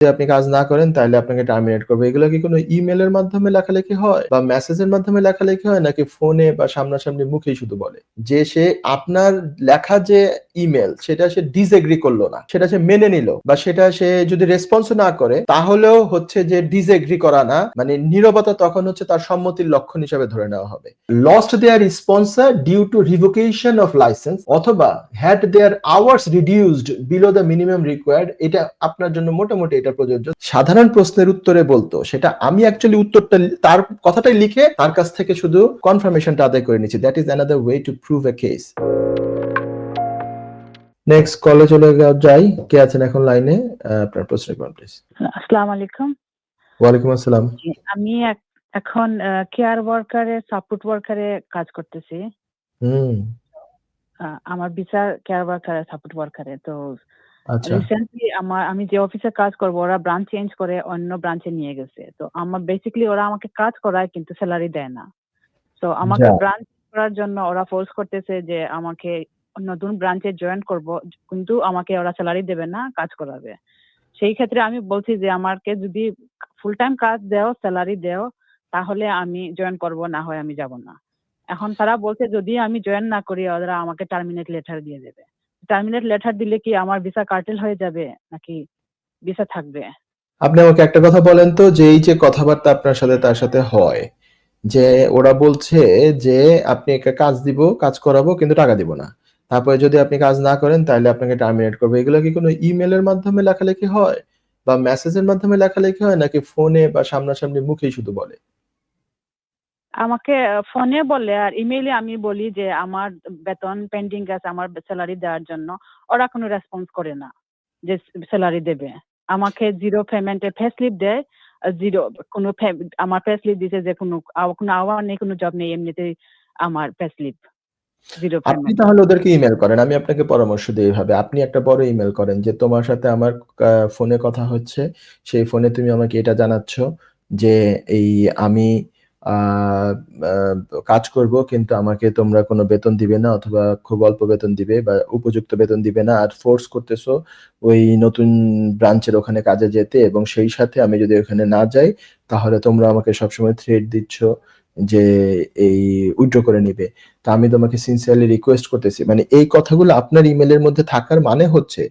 যদি আপনি কাজ না করেন, তাহলে আপনাকে টার্মিনেট করবে। এগুলো কি কোনো ইমেলের মাধ্যমে লেখালেখি হয়? বা মেসেজের মাধ্যমে লেখালেখি হয়? নাকি ফোনে বা সামনাসামনি মুখেই শুধু বলে? যে সে আপনার লেখা যে ইমেল সেটা সে ডিসএগ্রি করল না। সেটা সে মেনে নিল। বা সেটা সে যদি রেসপন্স না করে, তাহলেও হচ্ছে যে ডিসএগ্রি করা না। মানে নীরবতা তখন হচ্ছে তার সম্মতির লক্ষণ হিসেবে ধরে নেওয়া হবে। Lost their sponsor due to revocation of licence অথবা had their hours reduced below the minimum required এটা আপনার জন্য মোটামুটি এটা প্রযোজ্য। সাধারণ প্রশ্নের উত্তরে বলতো সেটা আমি অ্যাকচুয়ালি উত্তরটা তার কথাটাই লিখে তার কাছ থেকে শুধু কনফার্মেশনটা আদায় করে নিচ্ছি। That is another way to prove a case next কলে চলে যাই। কে আছেন এখন লাইনে? আপনার প্রশ্ন করুন প্লিজ আসসালামু আলাইকুম। ওয়ালাইকুম আসসালাম। আমি এখন কেয়ার ওয়ার্কারে সাপোর্ট ওয়ার্কারে কাজ করতেছি। হুম। আমার বিচার কেয়ার ওয়ার্কারে সাপোর্ট ওয়ার্কারে তো রিসেন্টলি আমার আমি যে অফিসে কাজ করব ওরা ব্রাঞ্চ চেঞ্জ করে অন্য ব্রাঞ্চে নিয়ে গেছে। তো আমার বেসিক্যালি ওরা আমাকে কাজ করায় কিন্তু স্যালারি দেয় না। তো আমাকে ব্রাঞ্চ করার জন্য ওরা ফোর্স করতেছে যে আমাকে নতুন ব্রাঞ্চে জয়েন করব কিন্তু আমাকে ওরা স্যালারি দেবে না কাজ করাবে। সেই ক্ষেত্রে আমি বলছি যে আমাকে যদি ফুল টাইম কাজ দেও স্যালারি দেও তাহলে আমি জয়েন করব না হয় আমি যাব না। এখন তারা বলছে যদি আমি জয়েন না করি ওরা আমাকে টার্মিনেট লেটার দিয়ে দেবে। টার্মিনেট লেটার দিলে কি আমার ভিসা কার্টেল হয়ে যাবে? নাকি ভিসা থাকবে? আপনি আমাকে একটা কথা বলেন তো, যে এই যে কথাবার্তা আপনার সাথে, তার সাথে হয়, যে ওরা বলছে যে আপনি একটা কাজ দিব, কাজ করাবো, কিন্তু টাকা দিব না। তারপরে যদি আপনি কাজ না করেন, তাহলে আপনাকে টার্মিনেট করবে। এগুলো কি কোনো ইমেলের মাধ্যমে লেখালেখি হয়? বা মেসেজের মাধ্যমে লেখালেখি হয়? নাকি ফোনে বা সামনাসামনি মুখেই শুধু বলে? আমাকে ফোনে বলে আর ইমেইলে আমি বলি যে আমার বেতন পেন্ডিং আছে আমার স্যালারি দেওয়ার জন্য। ওরা কোনো রেসপন্স করে না যে স্যালারি দেবে। আমাকে জিরো পেমেন্টে পে স্লিপ দেয় জিরো কোনো আমার পে স্লিপ দিছে যে কোনো কোনো আওয়ার নেই কোনো জব নেই এমনিতেই আমার পে স্লিপ জিরো আপনি তাহলে ওদেরকে ইমেল করেন আমি আপনাকে পরামর্শ দিই এইভাবে আপনি একটা বড় ইমেল করেন যে তোমার সাথে আমার ফোনে কথা হচ্ছে সেই ফোনে তুমি আমাকে এটা জানাচ্ছ যে এই আমি কাজ করব, কিন্তু আমাকে তোমরা কোনো বেতন দিবে না, অথবা খুব অল্প বেতন দিবে বা উপযুক্ত বেতন দিবে না। আর ফোর্স করতেছো ওই নতুন ব্রাঞ্চের ওখানে কাজে যেতে, এবং সেই সাথে আমি যদি ওখানে না যাই, তাহলে তোমরা আমাকে সবসময় থ্রেট দিচ্ছ যে এই উইথড্র করে নিবে। তা আমি তোমাকে সিনসিয়ারলি রিকোয়েস্ট করতেছি। মানে এই কথাগুলো আপনার ইমেলের মধ্যে থাকার মানে হচ্ছে,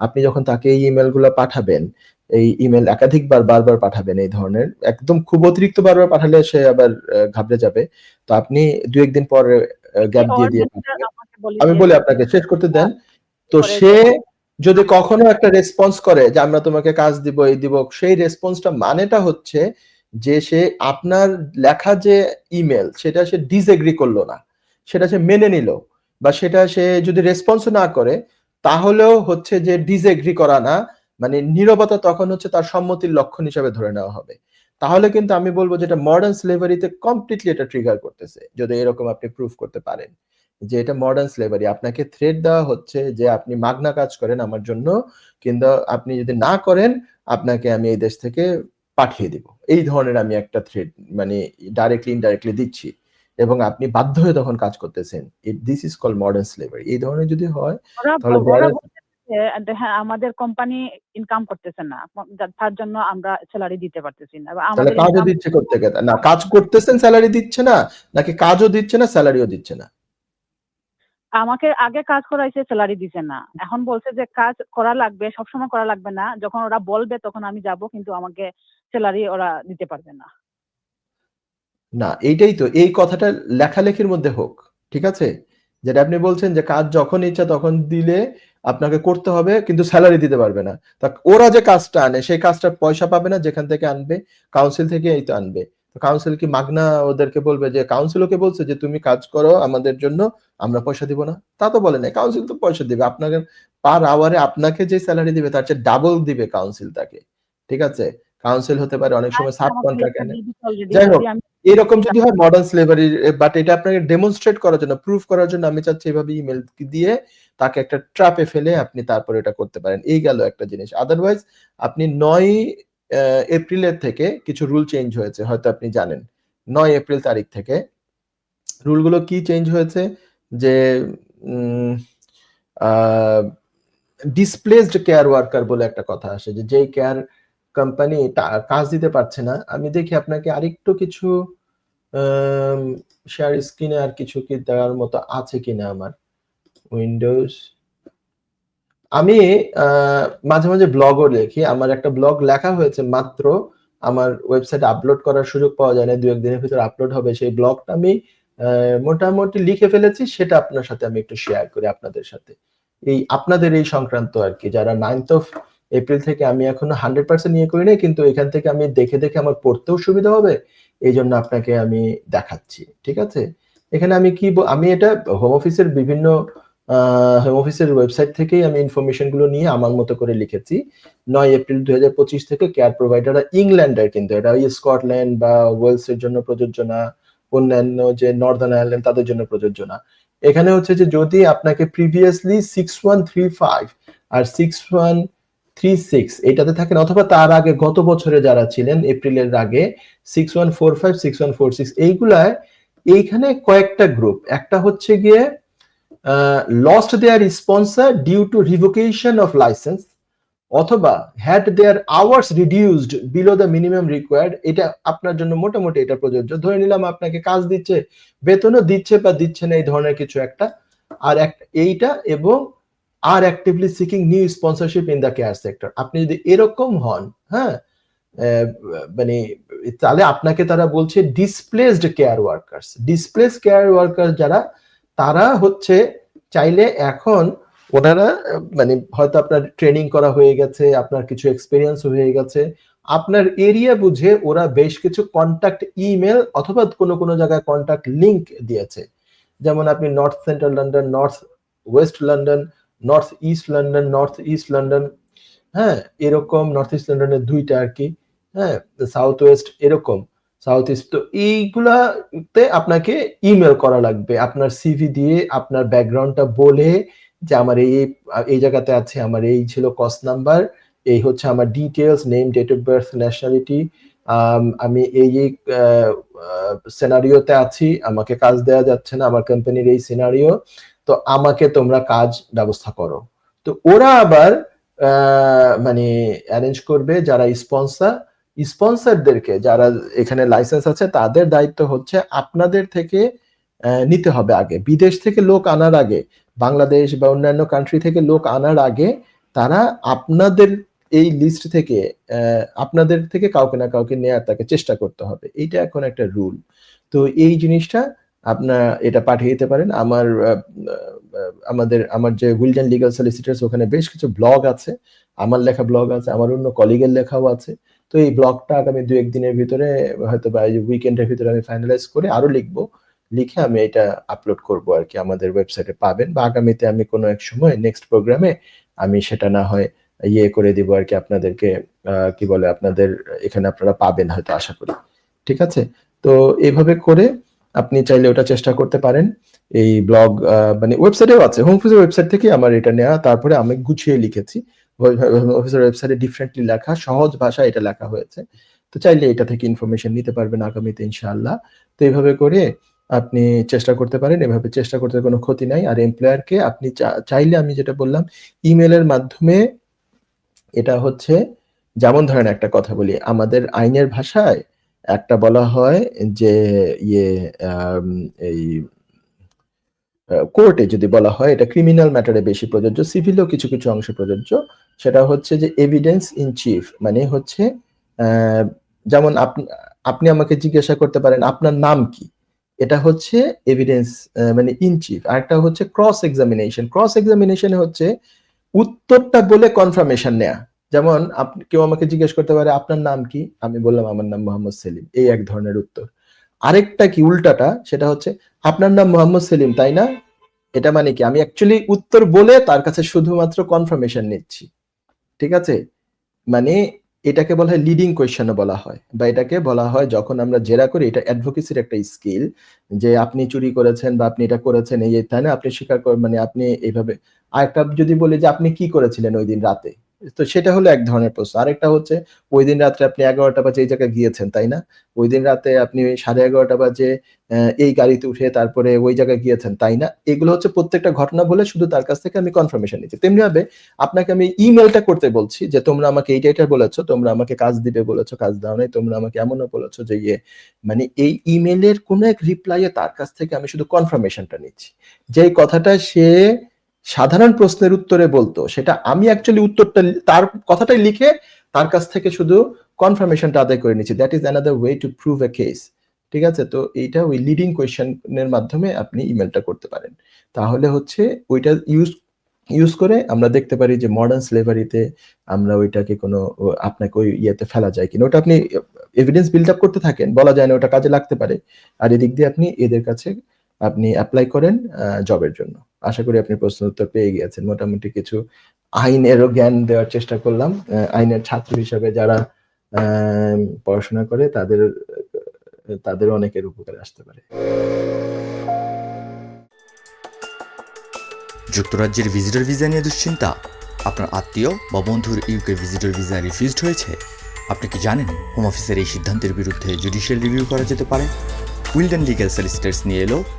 আপনি যখন তাকে এই ইমেলগুলো পাঠাবেন এই ইমেল একাধিকবার বারবার পাঠাবেন এই ধরনের। একদম খুব অতিরিক্ত বারবার পাঠালে সে আবার ঘাবড়ে যাবে। তো আপনি দু একদিন পর গ্যাপ দিয়ে দিয়ে আমি বলি আপনাকে শেষ করতে দেন। তো সে যদি কখনো একটা রেসপন্স করে যে আমরা তোমাকে কাজ দিব এই দিব সেই রেসপন্সটা মানেটা হচ্ছে যে সে আপনার লেখা যে ইমেল সেটা সে ডিসএগ্রি করল না। সেটা সে মেনে নিল। বা সেটা সে যদি রেসপন্স না করে তাহলেও হচ্ছে যে ডিসএগ্রি করা না। মানে নীরবতা তখন হচ্ছে তার সম্মতির লক্ষণ হিসাবে ধরে নেওয়া হবে। তাহলে কিন্তু আমি বলব যেটা মডার্ন স্লেভারিতে কমপ্লিটলি এটা ট্রিগার করতেছে যদি এরকম আপনি প্রুফ করতে পারেন। যে এটা মডার্ন স্লেভারি আপনাকে থ্রেড দেওয়া হচ্ছে যে আপনি মাগনা কাজ করেন আমার জন্য কিন্তু আপনি যদি না করেন আপনাকে আমি এই দেশ থেকে পাঠিয়ে দিব। এই ধরনের আমি একটা থ্রেড মানে ডাইরেক্টলি ইনডাইরেক্টলি দিচ্ছি। এবং আপনি বাধ্য হয়ে তখন কাজ করতেছেন। This is call modern slavery এই ধরনের যদি হয় তাহলে হ্যাঁ আমাদের কোম্পানি ইনকাম করতেছে না। তার জন্য আমরা স্যালারি দিতে পারতেছি না। আমাদের কাজও দিচ্ছে করতে না কাজ করতেছেন স্যালারি দিচ্ছে না নাকি কাজও দিচ্ছে না স্যালারিও দিচ্ছে না? আমাকে আগে কাজ করাইছে স্যালারি দিছে না। এখন বলছে যে কাজ করা লাগবে সবসময় করা লাগবে না। যখন ওরা বলবে তখন আমি যাব কিন্তু আমাকে স্যালারি ওরা দিতে পারবে না। না এইটাই তো। এই কথাটা লেখালেখির মধ্যে হোক ঠিক আছে? যেটা আপনি বলছেন যে কাজ যখন ইচ্ছা তখন দিলে আপনাকে করতে হবে কিন্তু স্যালারি দিতে পারবে না। তা ওরা যে কাজটা আনে সেই কাজটা পয়সা পাবে না যেখান থেকে আনবে কাউন্সিল থেকে এই তো আনবে। কাউন্সিল কি মাগনা ওদেরকে বলবে যে কাউন্সিল ওকে বলছে যে তুমি কাজ করো আমাদের জন্য আমরা পয়সা দিব না। তা তো বলে না কাউন্সিল তো পয়সা দিবে। আপনাকে পার আওয়ারে আপনাকে যে স্যালারি দিবে তার চেয়ে ডাবল দিবে কাউন্সিল তাকে। ঠিক আছে? কাউন্সিল হতে পারে অনেক সময় সাব কন্ট্রাক্ট যাই হোক, এরকম যদি হয় মডার্ন স্লেভারি বাট এটা আপনাকে ডেমনস্ট্রেট করার জন্য প্রুফ করার জন্য আমি চাচ্ছি এভাবে ইমেল দিয়ে তাকে একটা ট্র্যাপে ফেলে আপনি তারপর এটা করতে পারেন। এই গেল একটা জিনিস। আদারওয়াইজ আপনি নয় এপ্রিলের থেকে কিছু রুল চেঞ্জ হয়েছে, হয়তো আপনি জানেন। নয় এপ্রিল তারিখ থেকে। রুলগুলো কি চেঞ্জ হয়েছে? যে ডিসপ্লেসড কেয়ার ওয়ার্কার বলে একটা কথা আসে যে, যেই কেয়ার কোম্পানি কাজ দিতে পারছে না, আমি দেখি আপনাকে আরেকটু কিছু শেয়ার স্ক্রিনে আর কিছু কি দেওয়ার মতো আছে কিনা আমার? উইন্ডোজ আমি মাঝে মাঝে ব্লগও লিখি আমার একটা ব্লগ লেখা হয়েছে মাত্র। আমার ওয়েবসাইটে আপলোড করার সুযোগ পাওয়া যায় না। দু একদিনের ভিতর আপলোড হবে। সেই ব্লগটা আমি মোটামুটি লিখে ফেলেছি। সেটা আপনার সাথে আমি একটু শেয়ার করি আপনাদের সাথে। এই, আপনাদের এই সংক্রান্ত আর কি। যারা নাইনথ অফ এপ্রিল থেকে আমি এখনও হান্ড্রেড পার্সেন্ট নিয়ে করি নাই, কিন্তু এখান থেকে আমি দেখে দেখে আমার পড়তেও সুবিধা হবে। এই জন্য আপনাকে আমি দেখাচ্ছি, ঠিক আছে? এখানে আমি কি আমি এটা হোম অফিসের বিভিন্ন হোম অফিসের ওয়েবসাইট থেকেই আমি ইনফরমেশনগুলো নিয়ে আমার মতো করে লিখেছি। নয় এপ্রিল দু হাজার পঁচিশ থেকে কেয়ার প্রোভাইডাররা ইংল্যান্ডের কিন্তু, এটা ওই স্কটল্যান্ড বা ওয়েলস এর জন্য প্রযোজ্য না, অন্যান্য যে নর্দার্ন আয়ারল্যান্ড তাদের জন্য প্রযোজ্য না। এখানে হচ্ছে যে যদি আপনাকে previously six one three five আর সিক্স ওয়ান থ্রি সিক্স এটাতে থাকেন, অথবা তার আগে গত বছরে যারা ছিলেন, এপ্রিলের আগে six one four five six one four six এইগুলায় এইখানে কয়েকটা গ্রুপ একটা হচ্ছে গিয়ে lost their sponsor due to revocation of license অথবা had their hours reduced below the minimum required এটা আপনার জন্য মোটামুটি এটা প্রযোজ্য। ধরে নিলাম আপনাকে কাজ দিচ্ছে, বেতনও দিচ্ছে বা দিচ্ছে না, এই ধরনের কিছু একটা। আর একটা এইটা এবং আর actively seeking new sponsorship in the care sector আপনি যদি এরকম হন হ্যাঁ মানে তাহলে আপনাকে তারা বলছে displaced care workers displace care worker যারা, তারা হচ্ছে চাইলে এখন ওনারা মানে হয়তো আপনার ট্রেনিং করা হয়ে গেছে, আপনার কিছু এক্সপিরিয়েন্স হয়ে গেছে। আপনার এরিয়া বুঝে ওরা বেশ কিছু কন্টাক্ট ইমেল অথবা কোনো কোনো জায়গায় কন্টাক্ট লিংক দিয়েছে। যেমন আপনি north central London north west London north east London north east London হ্যাঁ এরকম নর্থ ইস্ট লন্ডনের দুইটা আর কি হ্যাঁ সাউথ ওয়েস্ট এরকম সাউথ ইস্ট তো এইগুলাতে আপনাকে ইমেল করা লাগবে, আপনার সিভি দিয়ে আপনার ব্যাকগ্রাউন্ডটা বলে যে আমার এই এই জায়গাতে আছে, আমার এই ছিল কস্ট নাম্বার এই হচ্ছে আমার details name date of birth nationality আমি এই এই সিনারিওতে আছি। আমাকে কাজ দেওয়া যাচ্ছে না, আমার কোম্পানির এই সিনারিও তো আমাকে তোমরা কাজ ব্যবস্থা করো। তো ওরা আবার মানে অ্যারেঞ্জ করবে যারা স্পন্সর স্পন্সরদেরকে যারা এখানে লাইসেন্স আছে, তাদের দায়িত্ব হচ্ছে আপনাদের থেকে নিতে হবে আগে। বিদেশ থেকে লোক আনার আগে, বাংলাদেশ বা অন্যান্য কান্ট্রি থেকে লোক আনার আগে, তারা আপনাদের এই লিস্ট থেকে আপনাদের থেকে কাউকে না কাউকে নেয়ার তাকে চেষ্টা করতে হবে। এইটা এখন একটা রুল তো এই জিনিসটা আপনার এটা পাঠিয়ে দিতে পারেন। আমার আমাদের, আমার যে উইলডেন লিগাল সলিসিটার্স ওখানে বেশ কিছু ব্লগ আছে। আমার লেখা ব্লগ আছে, আমার অন্য কলিগের লেখাও আছে। তো এই ব্লগটা আগামী দু একদিনের ভিতরে হয়তো বা উইকেন্ডের ভিতরে আমি ফাইনালাইজ করে আরও লিখব। লিখে আমি এটা আপলোড করব আর কি। আমাদের ওয়েবসাইটে পাবেন বা আগামীতে আমি কোনো এক সময় নেক্সট প্রোগ্রামে আমি সেটা না হয় ইয়ে করে দিব আর কি আপনাদেরকে কি বলে, আপনাদের এখানে আপনারা পাবেন হয়তো, আশা করি। ঠিক আছে? তো এইভাবে করে আপনি চাইলে ওটা চেষ্টা করতে পারেন। এই ব্লগ মানে ওয়েবসাইটেও আছে। হোম অফিসের ওয়েবসাইট থেকে আমার এটা নেওয়া। তারপরে আমি গুছিয়ে লিখেছি। অফিসের ওয়েবসাইটে ডিফারেন্টলি লেখা, সহজ ভাষায় এটা লেখা হয়েছে। তো চাইলে এটা থেকে ইনফরমেশন নিতে পারবেন আগামীতে, ইনশাআল্লাহ। তো এইভাবে করে আপনি চেষ্টা করতে পারেন। এভাবে চেষ্টা করতে কোনো ক্ষতি নাই। আর এমপ্লয়ারকে আপনি চাইলে আমি যেটা বললাম ইমেলের মাধ্যমে এটা হচ্ছে, যেমন ধরেন একটা কথা বলি, আমাদের আইনের ভাষায় একটা বলা হয় যে ইয়ে এই কোর্টে যদি বলা হয়, এটা ক্রিমিনাল ম্যাটারে বেশি প্রযোজ্য সিভিলও কিছু কিছু অংশে প্রযোজ্য, সেটা হচ্ছে যে এভিডেন্স ইন চিফ মানে হচ্ছে যেমন আপ- আপনি আমাকে জিজ্ঞাসা করতে পারেন, আপনার নাম কি? এটা হচ্ছে এভিডেন্স মানে ইন চিফ আর একটা হচ্ছে ক্রস এক্সামিনেশন ক্রস এক্সামিনেশন হচ্ছে উত্তরটা বলে কনফার্মেশন নেয়া। যেমন আপনি কেউ আমাকে জিজ্ঞেস করতে পারে, আপনার নাম কি? আমি বললাম, আমার নাম মোহাম্মদ সেলিম। এই এক ধরনের উত্তর। আরেকটা কি, উল্টাটা, সেটা হচ্ছে, আপনার নাম মোহাম্মদ সেলিম, তাই না? এটা মানে কি, আমি অ্যাকচুয়ালি উত্তর বলে তার কাছে শুধুমাত্র কনফার্মেশন নিচ্ছি। ঠিক আছে? মানে এটাকে বলা হয় লিডিং কোয়েশ্চেনও বলা হয় বা এটাকে বলা হয় যখন আমরা জেরা করি এটা অ্যাডভোকেসির একটা স্কিল যে আপনি চুরি করেছেন বা আপনি এটা করেছেন এই এই, তাই না? আপনি স্বীকার করেন মানে আপনি এইভাবে আর একটা যদি বলি যে আপনি কি করেছিলেন ওই দিন রাতে? তো সেটা হলো এক ধরনের প্রশ্ন। আরেকটা হচ্ছে ওই দিন রাত্রে আপনি এগারোটা বাজে এই জায়গায় গিয়েছেন, তাই না? ওই দিন রাতে আপনি 11:30 বাজে অ্যা এই গাড়িতে উঠে তারপরে ওই জায়গায় গিয়েছেন, তাই না? এগুলো হচ্ছে প্রত্যেকটা ঘটনা বলে শুধু তার কাছ থেকে আমি কনফার্মেশন নিচ্ছি। তেমনিভাবে আপনাকে আমি ইমেলটা করতে বলছি যে তোমরা আমাকে এইটা, এটা বলেছ, তোমরা আমাকে কাজ দিবে বলেছ কাজ দাও নাই। তোমরা আমাকে এমনও বলেছ যে ইয়ে মানে এই ইমেলের কোনো এক রিপ্লাইয়ে তার কাছ থেকে আমি শুধু কনফার্মেশনটা নিচ্ছি। যেই কথাটা সে সাধারণ প্রশ্নের উত্তরে বলতো, সেটা আমি অ্যাকচুয়ালি উত্তরটা তার কথাটাই লিখে তার কাছ থেকে শুধু কনফার্মেশনটা আদায় করে নিচ্ছি। That is another way to prove a case. ঠিক আছে? তো এইটা ওই লিডিং কোয়েশ্চেন এর মাধ্যমে আপনি ইমেলটা করতে পারেন। তাহলে হচ্ছে ওইটা ইউজ ইউজ করে আমরা দেখতে পারি যে মডার্ন স্লেভারি তে আমরা ওইটাকে কোনো আপনাকে ওই ইয়েতে ফেলা যায় কিনা। ওটা আপনি এভিডেন্স বিল্ড আপ করতে থাকেন। বলা যায় না, ওটা কাজে লাগতে পারে। আর এদিক দিয়ে আপনি এদের কাছে আপনি এপ্লাই করেন জবের জন্য। আশা করি আপনি প্রশ্ন উত্তর পেয়ে গিয়েছেন। মোটামুটি কিছু আইনেরও জ্ঞান দেওয়ার চেষ্টা করলাম। আইনের ছাত্র হিসেবে যারা পড়াশোনা করে তাদের তাদের অনেকের উপকারে আসতে পারে। যুক্তরাজ্যের ভিজিটর ভিসা নিয়ে দুশ্চিন্তা আপনার আত্মীয় বা বন্ধুর ইউকে ভিজিটর ভিসা রিফিউজড হয়েছে আপনি কি জানেন হোম অফিসের এই সিদ্ধান্তের বিরুদ্ধে জুডিশিয়াল রিভিউ করা যেতে পারে উইলডেন লিগ্যাল সলিসিটার্স নিয়ে এলো